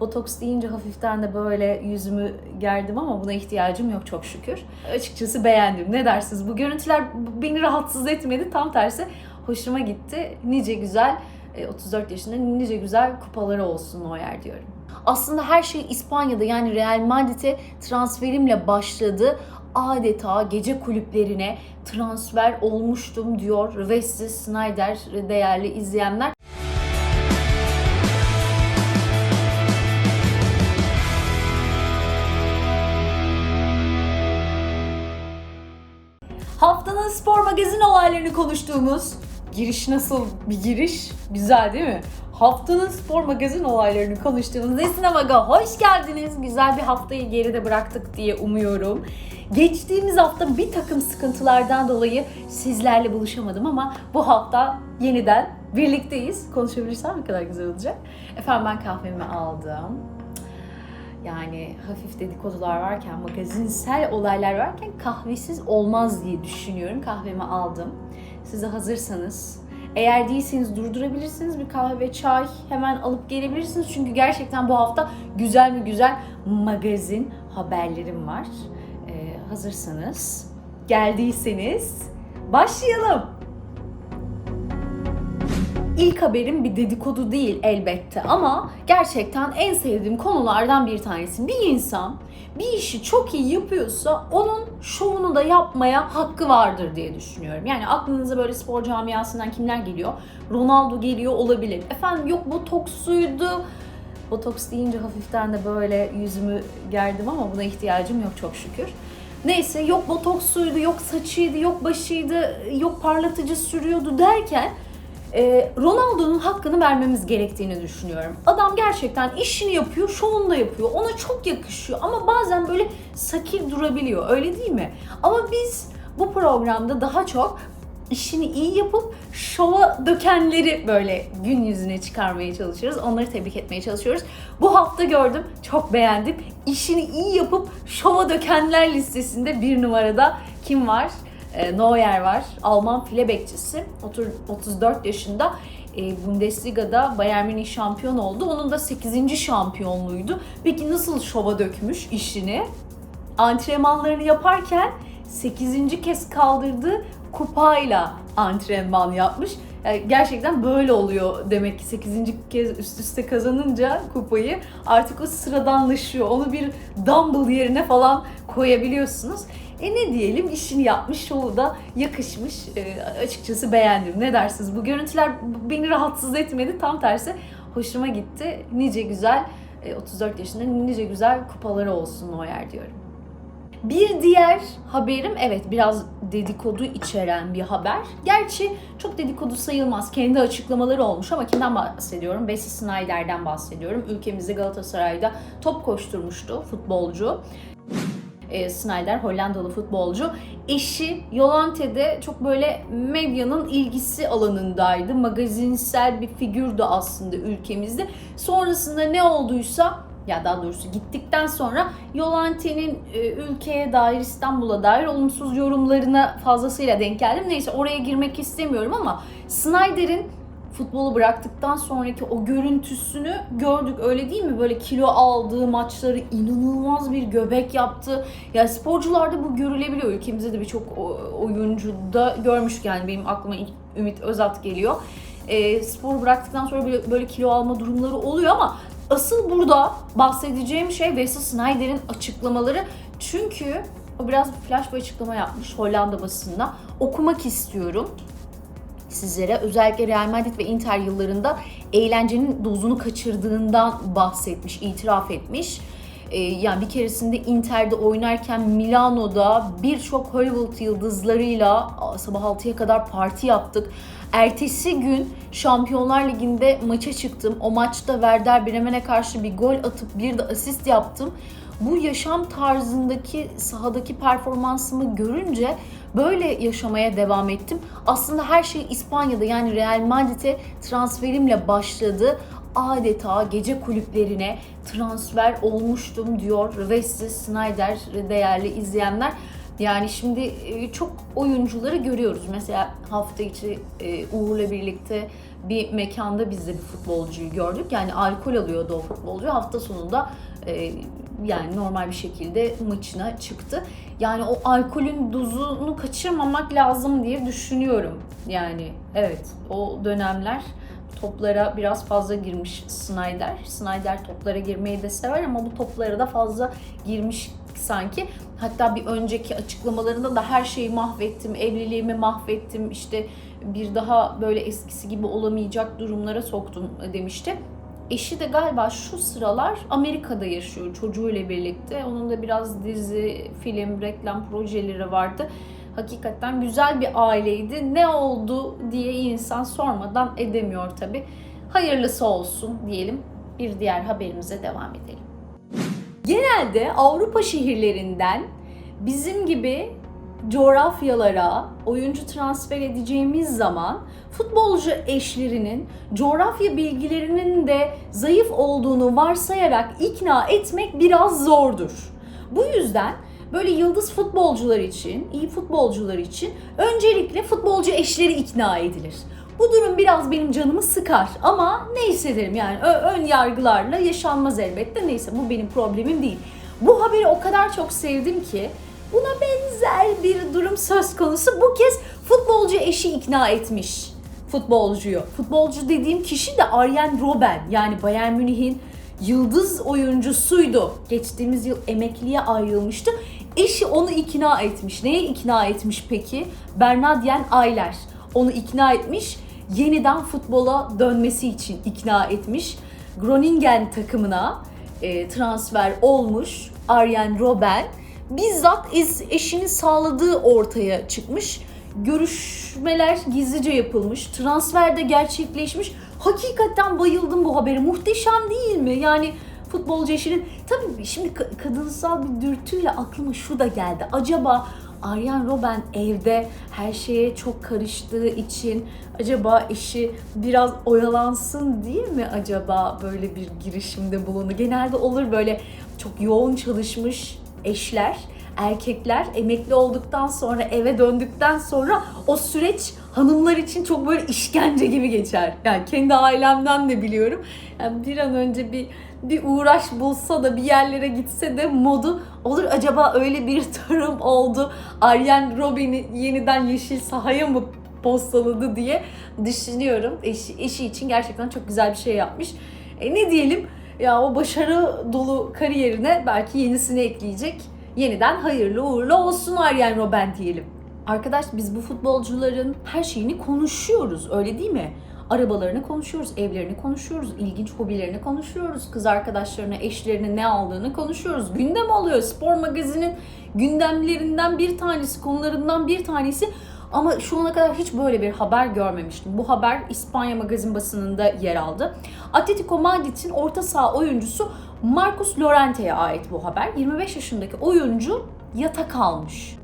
Botoks deyince hafiften de böyle yüzümü gerdim ama buna ihtiyacım yok çok şükür. Açıkçası beğendim. Ne dersiniz? Bu görüntüler beni rahatsız etmedi. Tam tersi hoşuma gitti. Nice güzel e, 34 yaşında nice güzel kupaları olsun o yer diyorum. Aslında her şey İspanya'da yani Real Madrid'e transferimle başladı. Adeta gece kulüplerine transfer olmuştum diyor Wesley Snyder değerli izleyenler. Spor magazin olaylarını konuştuğumuz giriş nasıl bir giriş? Güzel değil mi? Haftanın spor magazin olaylarını konuştuğumuz Nesine Mag'a hoş geldiniz. Güzel bir haftayı geride bıraktık diye umuyorum. Geçtiğimiz hafta bir takım sıkıntılardan dolayı sizlerle buluşamadım ama bu hafta yeniden birlikteyiz. Konuşabilirsem ne kadar güzel olacak. Efendim ben kahvemi aldım. Yani hafif dedikodular varken, magazinsel olaylar varken kahvesiz olmaz diye düşünüyorum. Kahvemi aldım. Siz de hazırsanız, eğer değilseniz durdurabilirsiniz. Bir kahve ve çay hemen alıp gelebilirsiniz. Çünkü gerçekten bu hafta güzel mi güzel magazin haberlerim var. Ee, hazırsanız, geldiyseniz başlayalım. İlk haberim bir dedikodu değil elbette ama gerçekten en sevdiğim konulardan bir tanesi. Bir insan bir işi çok iyi yapıyorsa onun şovunu da yapmaya hakkı vardır diye düşünüyorum. Yani aklınıza böyle spor camiasından kimler geliyor? Ronaldo geliyor olabilir. Efendim yok botoksuydu. Botoks deyince hafiften de böyle yüzümü gerdim ama buna ihtiyacım yok çok şükür. Neyse yok botoksuydu, yok saçıydı, yok başıydı, yok parlatıcı sürüyordu derken e, Ronaldo'nun hakkını vermemiz gerektiğini düşünüyorum. Adam gerçekten işini yapıyor, şovunu da yapıyor. Ona çok yakışıyor ama bazen böyle sakil durabiliyor. Öyle değil mi? Ama biz bu programda daha çok işini iyi yapıp şova dökenleri böyle gün yüzüne çıkarmaya çalışıyoruz. Onları tebrik etmeye çalışıyoruz. Bu hafta gördüm, çok beğendim. İşini iyi yapıp şova dökenler listesinde bir numarada kim var? E, Neuer var. Alman file bekçisi. Otur- 34 yaşında. E, Bundesliga'da Bayern Münih şampiyon oldu. Onun da 8. şampiyonluğuydu. Peki nasıl şova dökmüş işini? Antrenmanlarını yaparken 8. kez kaldırdığı kupayla antrenman yapmış. Yani gerçekten böyle oluyor demek ki 8. kez üst üste kazanınca kupayı artık o sıradanlaşıyor. Onu bir dumbbell yerine falan koyabiliyorsunuz. E ne diyelim işini yapmış, şovu da yakışmış. E, açıkçası beğendim. Ne dersiniz? Bu görüntüler beni rahatsız etmedi. Tam tersi hoşuma gitti. Nice güzel, e, 34 yaşında nice güzel kupaları olsun o yer diyorum. Bir diğer haberim evet biraz dedikodu içeren bir haber. Gerçi çok dedikodu sayılmaz. Kendi açıklamaları olmuş ama kimden bahsediyorum? Wesley Snyder'den bahsediyorum. Ülkemizde Galatasaray'da top koşturmuştu futbolcu. E, Snyder Hollandalı futbolcu. Eşi Yolante'de çok böyle medyanın ilgisi alanındaydı. Magazinsel bir figürdü aslında ülkemizde. Sonrasında ne olduysa ya daha doğrusu gittikten sonra Yolante'nin e, ülkeye dair İstanbul'a dair olumsuz yorumlarına fazlasıyla denk geldim. Neyse oraya girmek istemiyorum ama Snyder'in futbolu bıraktıktan sonraki o görüntüsünü gördük öyle değil mi? Böyle kilo aldığı maçları inanılmaz bir göbek yaptı. Ya sporcularda bu görülebiliyor. Ülkemizde de birçok oyuncuda görmüştük yani benim aklıma Ümit Özat geliyor. E, spor bıraktıktan sonra böyle, böyle kilo alma durumları oluyor ama asıl burada bahsedeceğim şey Wesley Snyder'in açıklamaları. Çünkü o biraz flash bir açıklama yapmış Hollanda basında. Okumak istiyorum sizlere. Özellikle Real Madrid ve Inter yıllarında eğlencenin dozunu kaçırdığından bahsetmiş, itiraf etmiş. Ee, yani bir keresinde Inter'de oynarken Milano'da birçok Hollywood yıldızlarıyla sabah 6'ya kadar parti yaptık. Ertesi gün Şampiyonlar Ligi'nde maça çıktım. O maçta Werder Bremen'e karşı bir gol atıp bir de asist yaptım. Bu yaşam tarzındaki sahadaki performansımı görünce böyle yaşamaya devam ettim. Aslında her şey İspanya'da yani Real Madrid'e transferimle başladı. Adeta gece kulüplerine transfer olmuştum diyor Wesley Snyder değerli izleyenler. Yani şimdi e, çok oyuncuları görüyoruz. Mesela hafta içi e, Uğur'la birlikte bir mekanda biz de bir futbolcuyu gördük. Yani alkol alıyordu o futbolcu. Hafta sonunda e, yani normal bir şekilde maçına çıktı. Yani o alkolün dozunu kaçırmamak lazım diye düşünüyorum. Yani evet o dönemler toplara biraz fazla girmiş Snyder. Snyder toplara girmeyi de sever ama bu toplara da fazla girmiş sanki. Hatta bir önceki açıklamalarında da her şeyi mahvettim, evliliğimi mahvettim, işte bir daha böyle eskisi gibi olamayacak durumlara soktum demişti. Eşi de galiba şu sıralar Amerika'da yaşıyor çocuğuyla birlikte. Onun da biraz dizi, film, reklam projeleri vardı. Hakikaten güzel bir aileydi. Ne oldu diye insan sormadan edemiyor tabi. Hayırlısı olsun diyelim. Bir diğer haberimize devam edelim. Genelde Avrupa şehirlerinden bizim gibi coğrafyalara oyuncu transfer edeceğimiz zaman futbolcu eşlerinin coğrafya bilgilerinin de zayıf olduğunu varsayarak ikna etmek biraz zordur. Bu yüzden böyle yıldız futbolcular için, iyi futbolcular için öncelikle futbolcu eşleri ikna edilir. Bu durum biraz benim canımı sıkar ama neyse derim yani ön yargılarla yaşanmaz elbette neyse bu benim problemim değil. Bu haberi o kadar çok sevdim ki buna benzer bir durum söz konusu. Bu kez futbolcu eşi ikna etmiş futbolcuyu. Futbolcu dediğim kişi de Arjen Robben yani Bayern Münih'in yıldız oyuncusuydu. Geçtiğimiz yıl emekliye ayrılmıştı. Eşi onu ikna etmiş. Neye ikna etmiş peki? Bernardien Ayler onu ikna etmiş. Yeniden futbola dönmesi için ikna etmiş. Groningen takımına e, transfer olmuş Arjen Robben. Bizzat eşinin sağladığı ortaya çıkmış. Görüşmeler gizlice yapılmış. Transfer de gerçekleşmiş. Hakikaten bayıldım bu habere. Muhteşem değil mi? Yani futbolcu eşinin tabii şimdi ka- kadınsal bir dürtüyle aklıma şu da geldi. Acaba Arjen Robben evde her şeye çok karıştığı için acaba eşi biraz oyalansın diye mi acaba böyle bir girişimde bulundu? Genelde olur böyle çok yoğun çalışmış eşler, erkekler emekli olduktan sonra eve döndükten sonra o süreç hanımlar için çok böyle işkence gibi geçer. Yani kendi ailemden de biliyorum. Yani bir an önce bir bir uğraş bulsa da bir yerlere gitse de modu olur acaba öyle bir tarım oldu. Arjen Robben'i yeniden yeşil sahaya mı postaladı diye düşünüyorum. Eşi, eşi için gerçekten çok güzel bir şey yapmış. E ne diyelim ya o başarı dolu kariyerine belki yenisini ekleyecek. Yeniden hayırlı uğurlu olsun Arjen Robben diyelim. Arkadaş biz bu futbolcuların her şeyini konuşuyoruz öyle değil mi? Arabalarını konuşuyoruz, evlerini konuşuyoruz, ilginç hobilerini konuşuyoruz, kız arkadaşlarına, eşlerine ne aldığını konuşuyoruz. Gündem oluyor. Spor magazinin gündemlerinden bir tanesi, konularından bir tanesi. Ama şu ana kadar hiç böyle bir haber görmemiştim. Bu haber İspanya magazin basınında yer aldı. Atletico Madrid'in orta saha oyuncusu Marcus Llorente'ye ait bu haber. 25 yaşındaki oyuncu yatak almış.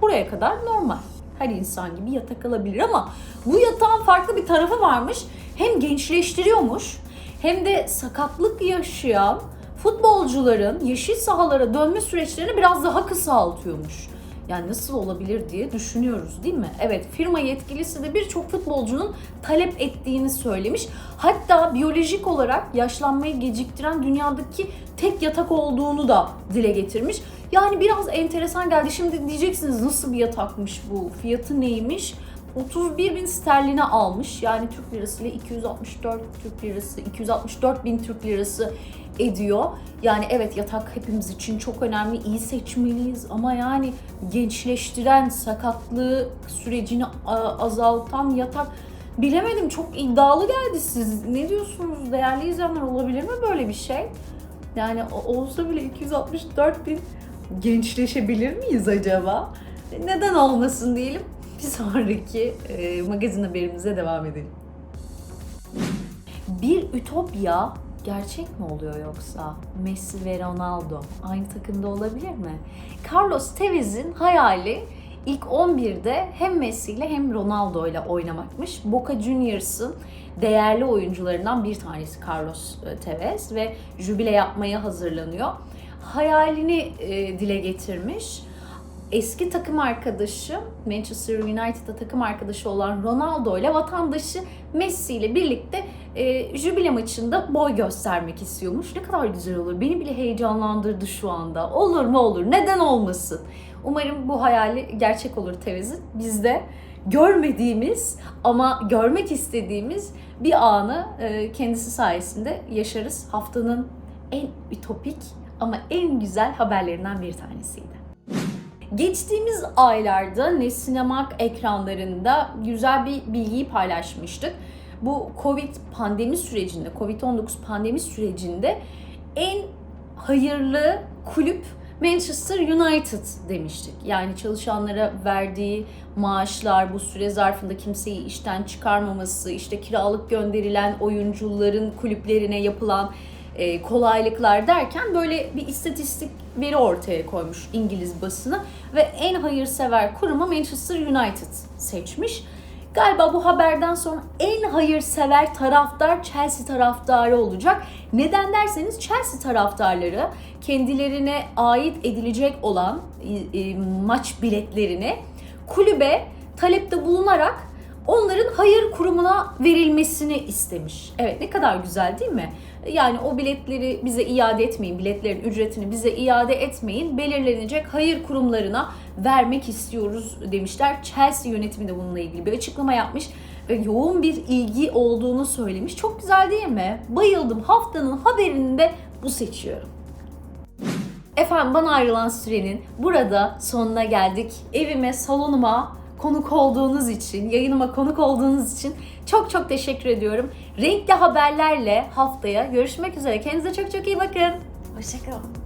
Buraya kadar normal. Her insan gibi yatak alabilir ama bu yatağın farklı bir tarafı varmış. Hem gençleştiriyormuş hem de sakatlık yaşayan futbolcuların yeşil sahalara dönme süreçlerini biraz daha kısaltıyormuş. Yani nasıl olabilir diye düşünüyoruz değil mi? Evet firma yetkilisi de birçok futbolcunun talep ettiğini söylemiş. Hatta biyolojik olarak yaşlanmayı geciktiren dünyadaki tek yatak olduğunu da dile getirmiş. Yani biraz enteresan geldi. Şimdi diyeceksiniz nasıl bir yatakmış bu? Fiyatı neymiş? 31 bin sterline almış. Yani Türk lirası ile 264 Türk lirası, 264 bin Türk lirası ediyor. Yani evet yatak hepimiz için çok önemli. iyi seçmeliyiz ama yani gençleştiren, sakatlığı sürecini azaltan yatak bilemedim çok iddialı geldi siz. Ne diyorsunuz değerli izleyenler olabilir mi böyle bir şey? Yani olsa bile 264 bin gençleşebilir miyiz acaba? Neden olmasın diyelim. Bir sonraki e, magazin haberimize devam edelim. Bir ütopya gerçek mi oluyor yoksa? Messi ve Ronaldo aynı takımda olabilir mi? Carlos Tevez'in hayali ilk 11'de hem Messi ile hem Ronaldo ile oynamakmış. Boca Juniors'ın değerli oyuncularından bir tanesi Carlos e, Tevez ve jübile yapmaya hazırlanıyor. Hayalini e, dile getirmiş. Eski takım arkadaşı Manchester United'da takım arkadaşı olan Ronaldo ile vatandaşı Messi ile birlikte e, jübile maçında boy göstermek istiyormuş. Ne kadar güzel olur. Beni bile heyecanlandırdı şu anda. Olur mu olur. Neden olmasın? Umarım bu hayali gerçek olur Tevezi. Biz de görmediğimiz ama görmek istediğimiz bir anı e, kendisi sayesinde yaşarız. Haftanın en ütopik ama en güzel haberlerinden bir tanesiydi. Geçtiğimiz aylarda Nesinemak ekranlarında güzel bir bilgiyi paylaşmıştık. Bu Covid pandemi sürecinde, Covid-19 pandemi sürecinde en hayırlı kulüp Manchester United demiştik. Yani çalışanlara verdiği maaşlar, bu süre zarfında kimseyi işten çıkarmaması, işte kiralık gönderilen oyuncuların kulüplerine yapılan e, kolaylıklar derken böyle bir istatistik veri ortaya koymuş İngiliz basını ve en hayırsever kurumu Manchester United seçmiş. Galiba bu haberden sonra en hayırsever taraftar Chelsea taraftarı olacak. Neden derseniz Chelsea taraftarları kendilerine ait edilecek olan e, e, maç biletlerini kulübe talepte bulunarak onların hayır kurumuna verilmesini istemiş. Evet ne kadar güzel değil mi? Yani o biletleri bize iade etmeyin, biletlerin ücretini bize iade etmeyin, belirlenecek hayır kurumlarına vermek istiyoruz demişler. Chelsea yönetimi de bununla ilgili bir açıklama yapmış ve yoğun bir ilgi olduğunu söylemiş. Çok güzel değil mi? Bayıldım. Haftanın haberini de bu seçiyorum. Efendim bana ayrılan sürenin burada sonuna geldik. Evime, salonuma konuk olduğunuz için, yayınıma konuk olduğunuz için çok çok teşekkür ediyorum. Renkli haberlerle haftaya görüşmek üzere. Kendinize çok çok iyi bakın. Hoşçakalın.